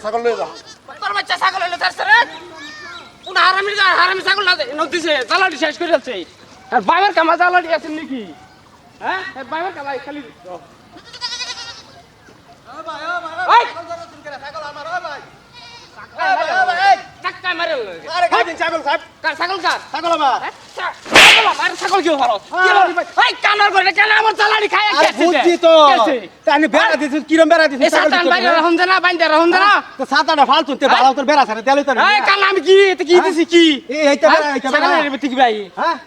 ছাগল নিয়ে যা তোর ছাগল হইল তার সাথে কোন হারামির হারামি ছাগল না নদীছে জ্বালাটি শেষ করে যাচ্ছে আর বাইবার কামা জ্বালাটি আছেন নাকি হ্যাঁ বাইবার কামাই খালি ছাগল ছাগল ছাগল আমার হ্যাঁ?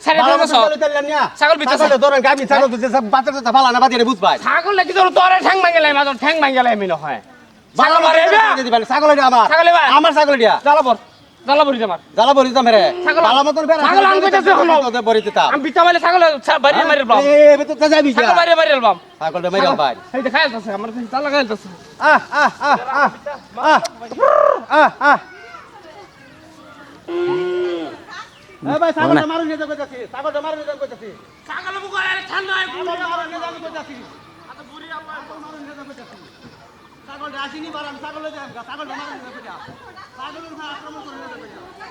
ছাগল ছাগল আমার তোর ছাগল তোর ঠ্যাং ভাঙে লাই মাজন ঠ্যাং ভাঙে লাই হয়। আমার। ছাগল এবার? আমার ছাগল এটা। জ্বালাবর জ্বালা বলি আমার বলি তো মেরে ছাগল- বালা মতন বেড়া ছাগল আনবে তো হলো। বরি দিতাম আমি বিটা মাইলে ছাগল বাড়ি মারি বাম এ বেতো তো যাবি ছাগল বাড়ি মারি বাম ছাগলটা মেরে ভাই এই দেখাই যাচ্ছে আমার জ্বালা গাইল যাচ্ছে আহ আহ আহ আহ আহ আহ এ ভাই ছাগলটা মারুন নিয়ে যাব যাচ্ছি ছাগলটা মারুন নিয়ে যাব যাচ্ছি ছাগল বুক আরে ঠান্ডা হয় ছাগলটা মারুন নিয়ে যাব যাচ্ছি ছাগলে যাম ছাগলটা মারুন নিয়ে যাব ছাগলের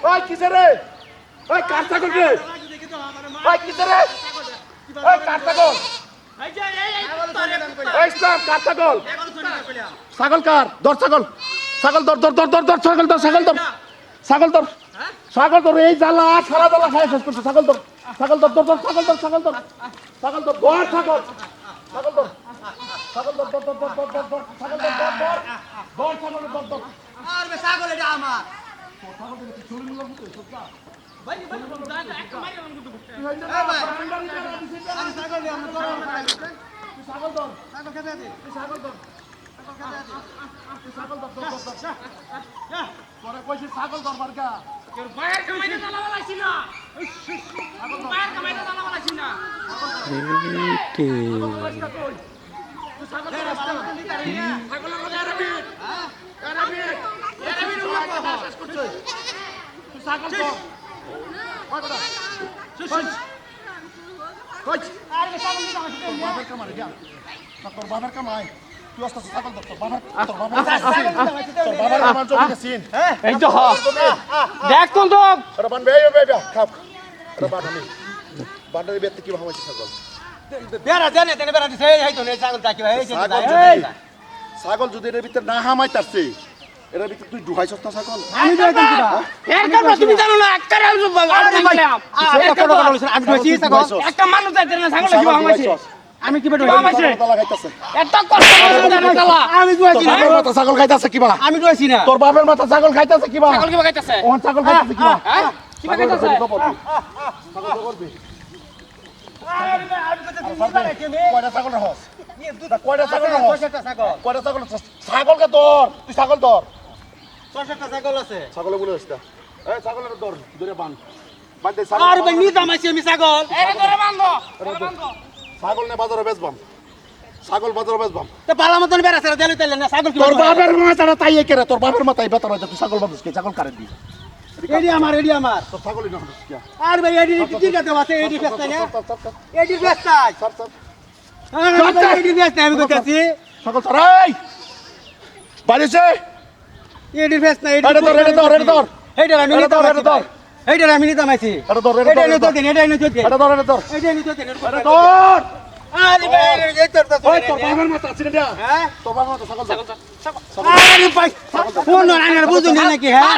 ওই কিসে রে? ওই কার ছাগল রে? ওই কিসে রে? ওই কার ছাগল? ছাগল ছাগল? কার? দর ছাগল। ছাগল দর দর দর দর দর ছাগল দর ছাগল দর ছাগল দর ছাগল দর এই জ্বালা সারা জ্বালা খাই শেষ করছে। ছাগল দর ছাগল দর দর দর ছাগল দর ছাগল দর ছাগল দর দর ছাগল ছাগল দর ছাগল দর দর দর দর দর দর দর ছাগল দর দর দর দর ছাগল দর দর আর বে ছাগল এটা আমার এ ভাই আমি ছাগল নিয়ে আমরা ছাগল দর ছাগল খেতে দে ছাগল দর ছাগল দর দর দর দর পরে কইছি ছাগল দর বারকা বাইরে কামাইতে জ্বালা বালাইছি না বাইরে কামাইতে জ্বালা বালাইছি না বাবার কামাই যা। না তোর বাবার কামাই তুই আসতে ছাগল তোর বাবার তোর বাবার তোর বাবার কামাই জমি সিন। এই তো দেখ কোন তো আরে বান বে বে বে খাপ আরে আমি বান্ডারি বেতে কি ভাবাইছি ছাগল? বেড়া দেনে দেনে বেড়া দিছে এই তো ছাগল ভাই ছাগল যদি এর ভিতরে না হামাই তারছে এর ভিতরে তুই ডুহাইছস না ছাগল? আমি তো একদম কিবা? এর কারণ তুমি জানো না একটা কথা বলছ আমি ছাগল একটা মানুষ যাইতে না ছাগল কি ভাঙাইছে আমি কিবা তালা খাইতাছে এত কষ্ট করে জানা আমি মাথা ছাগল খাইতাছে কিবা? আমি কইছি না। তোর মাথা ছাগল খাইতাছে কিবা? ছাগল কি ভাগাইতেছে ওহন ছাগল খাইতাছে কিবা? হ্যাঁ ছাগল হস কয়টা ছাগল হস ছয়টা ছাগল কয়টা ছাগল ছাগলকে ধর তুই ছাগল ছাগল আছে। ছাগলে বলে ছাগলের ধর ধরে বান বান আর ভাই দামাইছি আমি ছাগল। এরে ধরে বান্ধো ধরে বান্ধো ছাগল নে বাজারে বেচবাম ছাগল বাজারে বেচবাম তো পালা মতন না ছাগল তোর বাবার মাথাটা তাই একেরে তোর বাবার মাথায় বেতার হয়েছে তুই ছাগল বাজাস কে? ছাগল কারে দি এডি আমার এডি আমার তোর ছাগলই না আর ভাই এডি কি কাতে আছে এডি ফেস্তা না এডি ফেস্তা এডি আমি কইতাছি ছাগল ছাড় বাড়িছে এডি ফেস্তা এডি এটা ধর ধর ধর এইটা আমি নিতে ধর, ধর। এইটা আমি নিতে পারছি এটা ধর এটা এটা নিতে এটা নিতে এটা ধর এটা ধর এটা নিতে এটা ধর আরে ভাই এই তোর তো ওই তোর বাবার মাথা আছে না হ্যাঁ তোর বাবার মাথা ছাগল ধর আরে ভাই ফোন না না বুঝুন না নাকি হ্যাঁ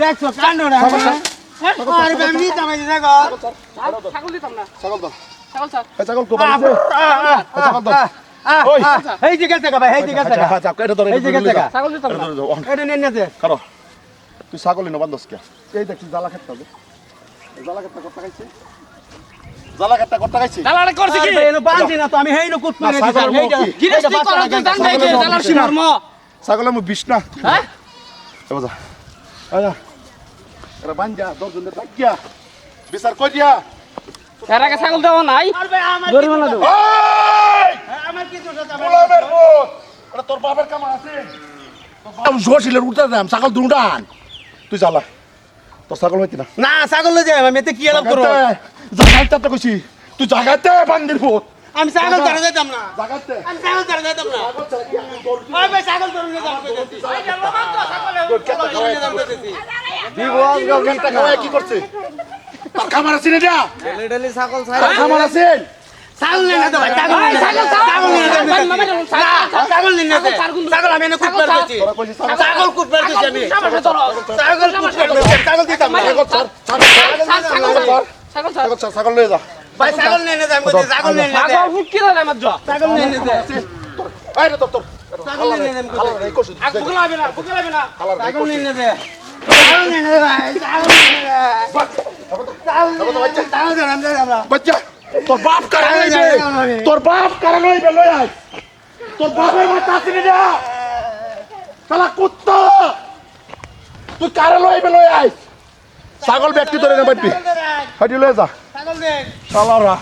দেখছ কান্ড না আরে ভাই আমি নিতে পারছি ছাগল ছাগল দিতাম না ছাগল ধর ছাগল স্যার এই কো বাড়িছে ছাগল ধর এই যে গেছে ভাই এই যে গেছে আচ্ছা আচ্ছা এটা ধর এই যে গেছে ছাগল দিতাম না এটা নিয়ে কারও তুই বান্ধস কে এই দেখছিস জ্বালা খেতে হবে জ্বালা খেতে কত খাইছে জ্বালা খেতে কত খাইছে জ্বালাটা করছে কি? আরে এনো বাঁধি না তো আমি হেইনো কুট না, মেরে দিছি। ছাগলের এইটা মুখ কি? গিরস্তি করার তো জান নাই যে জ্বালার কি মর্ম ছাগলের মুখ বিষ হ্যাঁ? এ বাজা। আয়া। এরা বাঞ্জা দর্জন দে থাকিয়া বিচার কই দিয়া? এর আগে ছাগল দেওয়া নাই। আর ভাই আমার জরিমানা দেবো। আমার কি দোষ আছে গোলামের পুত এটা তোর বাবার কাম আছে। তোর বাপ জোশিলের উঠতে দাম ছাগল তুই জ্বালা। তোর ছাগল হইতি না। না ছাগল লয়ে যাই আমি এতে কি এলাপ করব? জাগাইতে জাগাইতে তো কইছি তুই জাগাইতে বান্দির পুত আমি ছাগল ধরে যেতাম না। জাগাতে আমি ছাগল ধরে যেতাম না। ওই ভাই ছাগল ধরে তোর কেটে ছাগল ধরে নিয়ে যাম কইতেছি ঘণ্টা খাওয়ায় কি করছে? তার খামার আছে না এটা ডেলি ছাগল তার খামার আছে। ছাগল যেতে ভাই ছাগল ছাগল ছাগল নিয়ে যেতে ছাগল আমি এনে কুট বের করছি ছাগল ছাগল কুট বের করছি আমি ছাগল কুট বের করছি ছাগল দিতাম ছাগল ছাগল ছাগল ছাগল ছাগল নিয়ে যা ভাই ছাগল নিয়ে যেতে আমি ছাগল নিয়ে যেতে ছাগল নিয়ে যেতে এই রে তোর ছাগল নিয়ে খালা রে ছাগল নিয়ে ছাগল নিয়ে ছাগল নিয়ে বাচ্চা বাপ কারা লইবে তোর বাপ কারা লইবে লই আয় তোর বাপের মাথা আছে না শালা কুত্তা। তুই কারা লই আয় ছাগল ব্যক্তি ধরে না আয়, হাঁটি লয়ে যা। ছাগল শালারা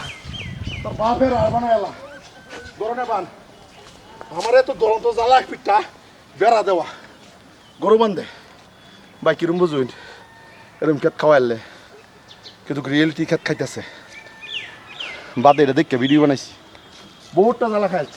তোর বাপের আর বানা এলা। গরনে বান। আমারে তো দরন্ত জ্বালা পিঠা বেড়া দেওয়া। গরু বান্ধে বাই কিরম বুঝুন এরম খেত খাওয়াইলে। কিন্তু রিয়েলিটি খেত খাইতেছে। বাদে এটা দেখে ভিডিও বানাইছি। বহুতটা জ্বালা খাইছে।